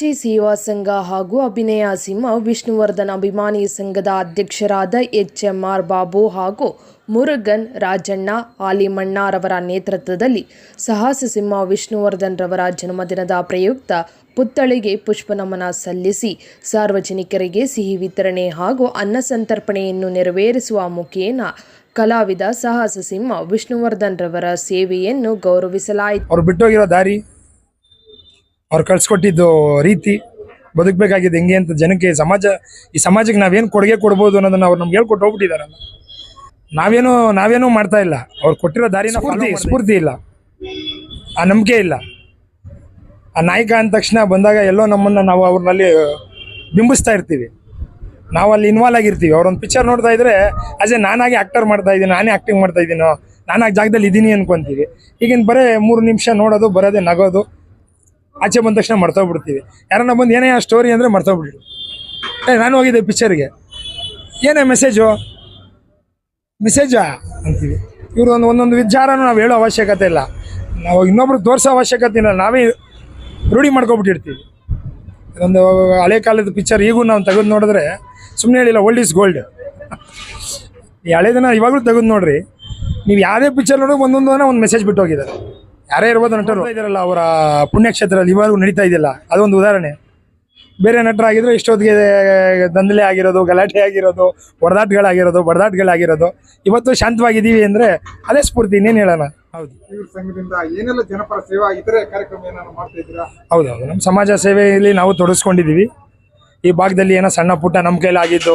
ರಾಜ್ಯ ಸೇವಾ ಸಂಘ ಹಾಗೂ ಅಭಿನಯ ಸಿಂಹ ವಿಷ್ಣುವರ್ಧನ್ ಅಭಿಮಾನಿ ಸಂಘದ ಅಧ್ಯಕ್ಷರಾದ ಎಚ್ಎಂಆರ್ ಬಾಬು ಹಾಗೂ ಮುರುಗನ್ ರಾಜಣ್ಣ ಆಲಿಮಣ್ಣಾರವರ ನೇತೃತ್ವದಲ್ಲಿ ಸಾಹಸ ಸಿಂಹ ವಿಷ್ಣುವರ್ಧನ್ ರವರ ಜನ್ಮದಿನದ ಪ್ರಯುಕ್ತ ಪುತ್ಥಳಿಗೆ ಪುಷ್ಪನಮನ ಸಲ್ಲಿಸಿ ಸಾರ್ವಜನಿಕರಿಗೆ ಸಿಹಿ ವಿತರಣೆ ಹಾಗೂ ಅನ್ನ ಸಂತರ್ಪಣೆಯನ್ನು ನೆರವೇರಿಸುವ ಮುಖೇನ ಕಲಾವಿದ ಸಾಹಸ ಸಿಂಹ ವಿಷ್ಣುವರ್ಧನ್ ರವರ ಸೇವೆಯನ್ನು ಗೌರವಿಸಲಾಯಿತು. ಅವರು ಬಿಟ್ಟೋಗಿರೋ ದಾರಿ ಅವ್ರು ಕಳ್ಸಿಕೊಟ್ಟಿದ್ದು ರೀತಿ ಬದುಕಬೇಕಾಗಿದೆ ಹೆಂಗೆ ಅಂತ ಜನಕ್ಕೆ ಸಮಾಜ ಈ ಸಮಾಜಕ್ಕೆ ನಾವೇನು ಕೊಡುಗೆ ಕೊಡ್ಬೋದು ಅನ್ನೋದನ್ನ ಅವ್ರು ನಮ್ಗೆ ಹೇಳ್ಕೊಟ್ಟು ಹೋಗ್ಬಿಟ್ಟಿದಾರಲ್ಲ. ನಾವೇನು ನಾವೇನು ಮಾಡ್ತಾ ಇಲ್ಲ. ಅವ್ರು ಕೊಟ್ಟಿರೋ ದಾರಿನ ಸ್ಫೂರ್ತಿ ಸ್ಫೂರ್ತಿ ಇಲ್ಲ. ಆ ನಂಬಿಕೆ ಇಲ್ಲ. ಆ ನಾಯಕ ಅಂದ ತಕ್ಷಣ ಬಂದಾಗ ಎಲ್ಲೋ ನಮ್ಮನ್ನು ನಾವು ಅವ್ರನ್ನಲ್ಲಿ ಬಿಂಬಿಸ್ತಾ ಇರ್ತೀವಿ. ನಾವು ಅಲ್ಲಿ ಇನ್ವಾಲ್ವ್ ಆಗಿರ್ತೀವಿ. ಅವ್ರೊಂದು ಪಿಕ್ಚರ್ ನೋಡ್ತಾ ಇದ್ರೆ ಅಜೆ ನಾನಾಗಿ ಆ್ಯಕ್ಟರ್ ಮಾಡ್ತಾ ಇದ್ದೀನಿ ನಾನೇ ಆ್ಯಕ್ಟಿಂಗ್ ಮಾಡ್ತಾ ಇದ್ದೀನೋ ನಾನು ಆ ಜಾಗದಲ್ಲಿ ಇದ್ದೀನಿ ಅನ್ಕೊಂತೀವಿ. ಈಗಿನ ಬರೇ ಮೂರು ನಿಮಿಷ ನೋಡೋದು ಬರೋದೇ ನಗೋದು. ಆಚೆ ಬಂದ ತಕ್ಷಣ ಮರ್ತೋಗ್ಬಿಡ್ತೀವಿ ಯಾರನ್ನ ಬಂದು ಏನೇ ಸ್ಟೋರಿ ಅಂದರೆ ಮರ್ತೋಗ್ಬಿಡಿ ಏ, ನಾನು ಹೋಗಿದ್ದೆ ಪಿಕ್ಚರ್ಗೆ ಏನೇ ಮೆಸೇಜು ಮೆಸೇಜಾ ಅಂತೀವಿ. ಇವ್ರು ಒಂದು ಒಂದೊಂದು ವಿಚಾರನೂ ನಾವು ಹೇಳೋ ಅವಶ್ಯಕತೆ ಇಲ್ಲ. ನಾವು ಇನ್ನೊಬ್ರು ತೋರಿಸೋ ಅವಶ್ಯಕತೆ ಇಲ್ಲ. ನಾವೇ ರೂಢಿ ಮಾಡ್ಕೊಬಿಟ್ಟಿರ್ತೀವಿ. ಒಂದು ಹಳೆ ಕಾಲದ ಪಿಕ್ಚರ್ ಈಗೂ ನಾವು ತೆಗೆದು ನೋಡಿದ್ರೆ ಸುಮ್ಮನೆ ಹೇಳಿಲ್ಲ ಓಲ್ಡ್ ಈಸ್ ಗೋಲ್ಡ್ ಈ ಹಳೆದನ್ನ ಇವಾಗಲೂ ತೆಗೆದು ನೋಡ್ರಿ. ನೀವು ಯಾವುದೇ ಪಿಕ್ಚರ್ ನೋಡೋದು ಒಂದೊಂದು ಒಂದು ಮೆಸೇಜ್ ಬಿಟ್ಟು ಹೋಗಿದ್ದಾರೆ ಯಾರೇ ಇರ್ಬೋದು ನಟರು. ಇದಾರಲ್ಲ ಅವರ ಪುಣ್ಯಕ್ಷೇತ್ರದಲ್ಲಿ ಇವಾಗೂ ನಡೀತಾ ಇದೆಯಲ್ಲ ಅದೊಂದು ಉದಾಹರಣೆ. ಬೇರೆ ನಟರಾಗಿದ್ರು ಇಷ್ಟೊತ್ತಿಗೆ ದಂಧಲೆ ಆಗಿರೋದು ಗಲಾಟೆ ಆಗಿರೋದು ಹೊಡೆದಾಟಗಳಾಗಿರೋದು ಬಡದಾಟಗಳಾಗಿರೋದು. ಇವತ್ತು ಶಾಂತವಾಗಿದ್ದೀವಿ ಅಂದರೆ ಅದೇ ಸ್ಫೂರ್ತಿ ಇನ್ನೇನು ಹೇಳೋಣ? ಹೌದು. ಸಂಘದಿಂದ ಏನೆಲ್ಲ ಜನಪರ ಸೇವಾ ಇತರೆ ಕಾರ್ಯಕ್ರಮ ಏನಾದ್ರು ಮಾಡ್ತಾ ಇದ್ದೀರಾ? ಹೌದೌದು. ನಮ್ಮ ಸಮಾಜ ಸೇವೆಯಲ್ಲಿ ನಾವು ತೊಡಗಿಸ್ಕೊಂಡಿದ್ದೀವಿ. ಈ ಭಾಗದಲ್ಲಿ ಏನೋ ಸಣ್ಣ ಪುಟ್ಟ ನಮ್ಮ ಕೈಲಾಗಿದ್ದು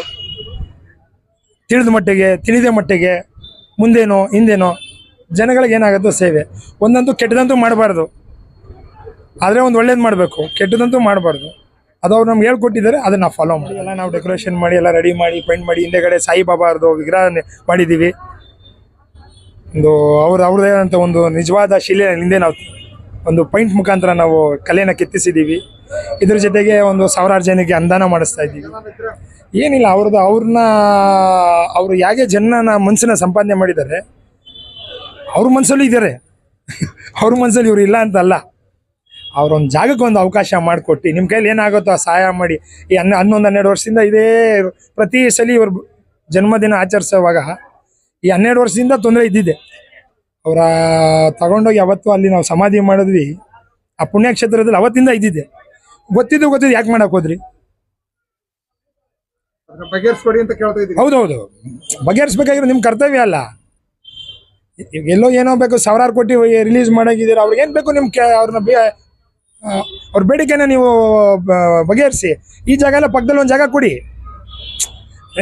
ತಿಳಿದ ಮಟ್ಟಿಗೆ ತಿಳಿದ ಮಟ್ಟಿಗೆ ಮುಂದೇನೋ ಹಿಂದೇನೋ ಜನಗಳಿಗೆ ಏನಾಗುತ್ತೋ ಸೇವೆ. ಒಂದಂತೂ ಕೆಟ್ಟದಂತೂ ಮಾಡಬಾರ್ದು. ಆದರೆ ಒಂದು ಒಳ್ಳೇದು ಮಾಡಬೇಕು. ಕೆಟ್ಟದಂತೂ ಮಾಡಬಾರ್ದು. ಅದು ಅವ್ರು ನಮ್ಗೆ ಹೇಳ್ಕೊಟ್ಟಿದ್ದಾರೆ, ಅದನ್ನು ಫಾಲೋ ಮಾಡಿ. ಎಲ್ಲ ನಾವು ಡೆಕೋರೇಷನ್ ಮಾಡಿ, ಎಲ್ಲ ರೆಡಿ ಮಾಡಿ ಪೇಂಟ್ ಮಾಡಿ, ಹಿಂದೆಗಡೆ ಸಾಯಿಬಾಬಾರ್ದು ವಿಗ್ರಹ ಮಾಡಿದ್ದೀವಿ ಒಂದು ಅವ್ರ ಅವ್ರದೇ ಅಂತ ಒಂದು ನಿಜವಾದ ಶಿಲೆ ಹಿಂದೆ ನಾವು ಒಂದು ಪೈಂಟ್ ಮುಖಾಂತರ ನಾವು ಕಲೆಯನ್ನು ಕೆತ್ತಿಸಿದ್ದೀವಿ ಇದ್ರ ಜೊತೆಗೆ ಒಂದು ಸಾವಿರಾರು ಜನಕ್ಕೆ ಅನುದಾನ ಮಾಡಿಸ್ತಾ ಇದ್ದೀವಿ. ಏನಿಲ್ಲ, ಅವ್ರದ್ದು ಅವ್ರನ್ನ, ಅವರು ಹೇಗೆ ಜನನ ಮನಸ್ಸನ್ನ ಸಂಪಾದನೆ ಮಾಡಿದ್ದಾರೆ ಅವ್ರ ಮನಸ್ಸಲ್ಲೂ ಇದ್ದಾರೆ. ಅವ್ರ ಮನಸ್ಸಲ್ಲಿ ಇವ್ರು ಇಲ್ಲ ಅಂತ ಅಲ್ಲ ಅವ್ರೊಂದು ಜಾಗಕ್ಕೆ ಒಂದು ಅವಕಾಶ ಮಾಡಿಕೊಟ್ಟು ನಿಮ್ಮ ಕೈಲಿ ಏನಾಗುತ್ತೋ ಆ ಸಹಾಯ ಮಾಡಿ ಈ ಹನ್ನ ಹನ್ನೊಂದು ಹನ್ನೆರಡು ವರ್ಷದಿಂದ ಇದೇ ಪ್ರತಿ ಸಲ ಇವ್ರ ಜನ್ಮದಿನ ಆಚರಿಸುವಾಗ ಈ ಹನ್ನೆರಡು ವರ್ಷದಿಂದ ತೊಂದರೆ ಇದ್ದಿದೆ. ಅವರ ತಗೊಂಡೋಗಿ ಅವತ್ತು ಅಲ್ಲಿ ನಾವು ಸಮಾಧಿ ಮಾಡಿದ್ವಿ. ಆ ಪುಣ್ಯಕ್ಷೇತ್ರದಲ್ಲಿ ಅವತ್ತಿಂದ ಇದ್ದಿದ್ದೆ ಗೊತ್ತಿದ್ದು ಗೊತ್ತಿದ್ದು ಯಾಕೆ ಮಾಡಕ್ಕೆ ಹೋದ್ರಿ? ಬಗೆಹರಿಸ್ಕೊಡಿ ಅಂತ ಕೇಳ್ತಾ ಇದ್ದೀವಿ ಹೌದೌದು. ಬಗೆಹರಿಸ್ಬೇಕಾಗಿರೋ ನಿಮ್ಮ ಕರ್ತವ್ಯ ಅಲ್ಲ. ಎಲ್ಲೋ ಏನೋ ಬೇಕು, ಸಾವಿರಾರು ಕೋಟಿ ರಿಲೀಸ್ ಮಾಡೋಕಿದ್ದೀರ ಅವ್ರಿಗೆ ಏನು ಬೇಕು ನಿಮ್ಮ ಕೆ ಅವ್ರನ್ನ ಬೇ ಅವ್ರ ಬೇಡಿಕೆನ ನೀವು ಬಗೆಹರಿಸಿ. ಈ ಜಾಗ ಎಲ್ಲ ಪಕ್ಕದಲ್ಲಿ ಒಂದು ಜಾಗ ಕೊಡಿ.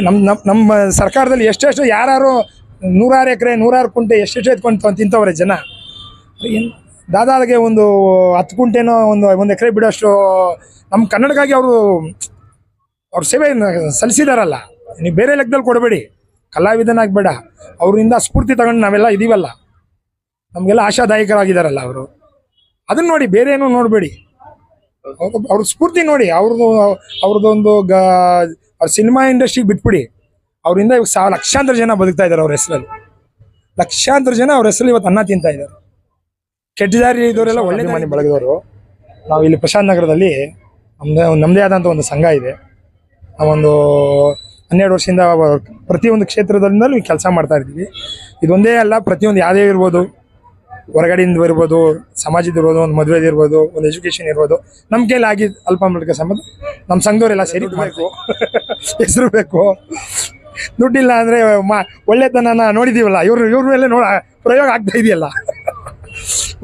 ನಮ್ಮ ನಮ್ಮ ನಮ್ಮ ಸರ್ಕಾರದಲ್ಲಿ ಎಷ್ಟೆಷ್ಟು ಯಾರು ನೂರಾರು ಎಕರೆ, ನೂರಾರು ಕುಂಟೆ ಎಷ್ಟೆಷ್ಟು ಎತ್ಕೊಂಡು ತಿಂತವ್ರೆ ಜನ? ಏನು ದಾದಾಗೆ ಒಂದು ಹತ್ತು ಕುಂಟೆನೋ ಒಂದು ಒಂದು ಎಕರೆ ಬಿಡೋಷ್ಟು ನಮ್ಮ ಕನ್ನಡಕ್ಕಾಗಿ ಅವರು ಅವ್ರ ಸೇವೆ ಸಲ್ಲಿಸಿದಾರಲ್ಲ. ನೀವು ಬೇರೆ ಲೆಕ್ಕದಲ್ಲಿ ಕೊಡಬೇಡಿ. ಕಲಾವಿದನಾಗಿ ಬೇಡ ಅವರಿಂದ ಸ್ಫೂರ್ತಿ ತಗೊಂಡು ನಾವೆಲ್ಲ ಇದೀವಲ್ಲ. ನಮಗೆಲ್ಲ ಆಶಾದಾಯಕರಾಗಿದ್ದಾರಲ್ಲ ಅವರು. ಅದನ್ನ ನೋಡಿ ಬೇರೆ ಏನೂ ನೋಡಬೇಡಿ. ಅವ್ರ ಸ್ಫೂರ್ತಿ ನೋಡಿ ಅವ್ರದ್ದು ಅವ್ರದ್ದೊಂದು ಗ ಅವ್ರ ಸಿನಿಮಾ ಇಂಡಸ್ಟ್ರಿಗೆ ಬಿಟ್ಬಿಡಿ. ಅವರಿಂದ ಇವಾಗ ಸಾವಿರ ಲಕ್ಷಾಂತರ ಜನ ಬದುಕ್ತಾ ಇದ್ದಾರೆ ಅವ್ರ ಹೆಸರಲ್ಲಿ. ಲಕ್ಷಾಂತರ ಜನ ಅವ್ರ ಹೆಸರಲ್ಲಿ ಇವತ್ತು ಅನ್ನ ತಿಂತಾ ಇದ್ದಾರೆ ಕೆಟ್ಟ ಇದ್ದವರೆಲ್ಲ ಇದವರೆಲ್ಲ ಒಳ್ಳೆ ಮನೆ ಬೆಳಗಿದವರು. ನಾವು ಇಲ್ಲಿ ಪ್ರಶಾಂತ್ ನಗರದಲ್ಲಿ ನಮ್ಮದೇ ನಮ್ಮದೇ ಆದಂಥ ಒಂದು ಸಂಘ ಇದೆ. ನಾವೊಂದು ಹನ್ನೆರಡು ವರ್ಷದಿಂದ ಪ್ರತಿಯೊಂದು ಕ್ಷೇತ್ರದಿಂದಲೂ ಕೆಲಸ ಮಾಡ್ತಾ ಇದ್ದೀವಿ. ಇದೊಂದೇ ಅಲ್ಲ ಪ್ರತಿಯೊಂದು ಯಾವುದೇ ಇರ್ಬೋದು ಹೊರಗಡೆಯಿಂದ ಇರ್ಬೋದು ಸಮಾಜದ ಇರ್ಬೋದು ಒಂದು ಮದುವೆದು ಇರ್ಬೋದು ಒಂದು ಎಜುಕೇಷನ್ ಇರ್ಬೋದು ನಮ್ಮ ಕೈಲಿ ಆಗಿ ಅಲ್ಪಮಟ್ಟಿಗೆ ಸಂಬಂಧ ನಮ್ಮ ಸಂಘದವರೆಲ್ಲ ಸೇರಿ ಬೇಕು. ಹೆಸರು ಬೇಕು. ದುಡ್ಡಿಲ್ಲ ಅಂದರೆ ಮಾ ಒಳ್ಳೆತನನ ನೋಡಿದ್ದೀವಲ್ಲ ಇವರು ಇವ್ರ ಮೇಲೆ ನೋಡ ಪ್ರಯೋಗ ಆಗ್ತಾ ಇದೆಯಲ್ಲ.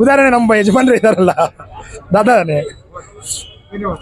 ಉದಾಹರಣೆ ನಮ್ಮ ಯಜಮಾನ್ರು ಇದ್ದಾರಲ್ಲ ದಾದಾನೆ. ಧನ್ಯವಾದ.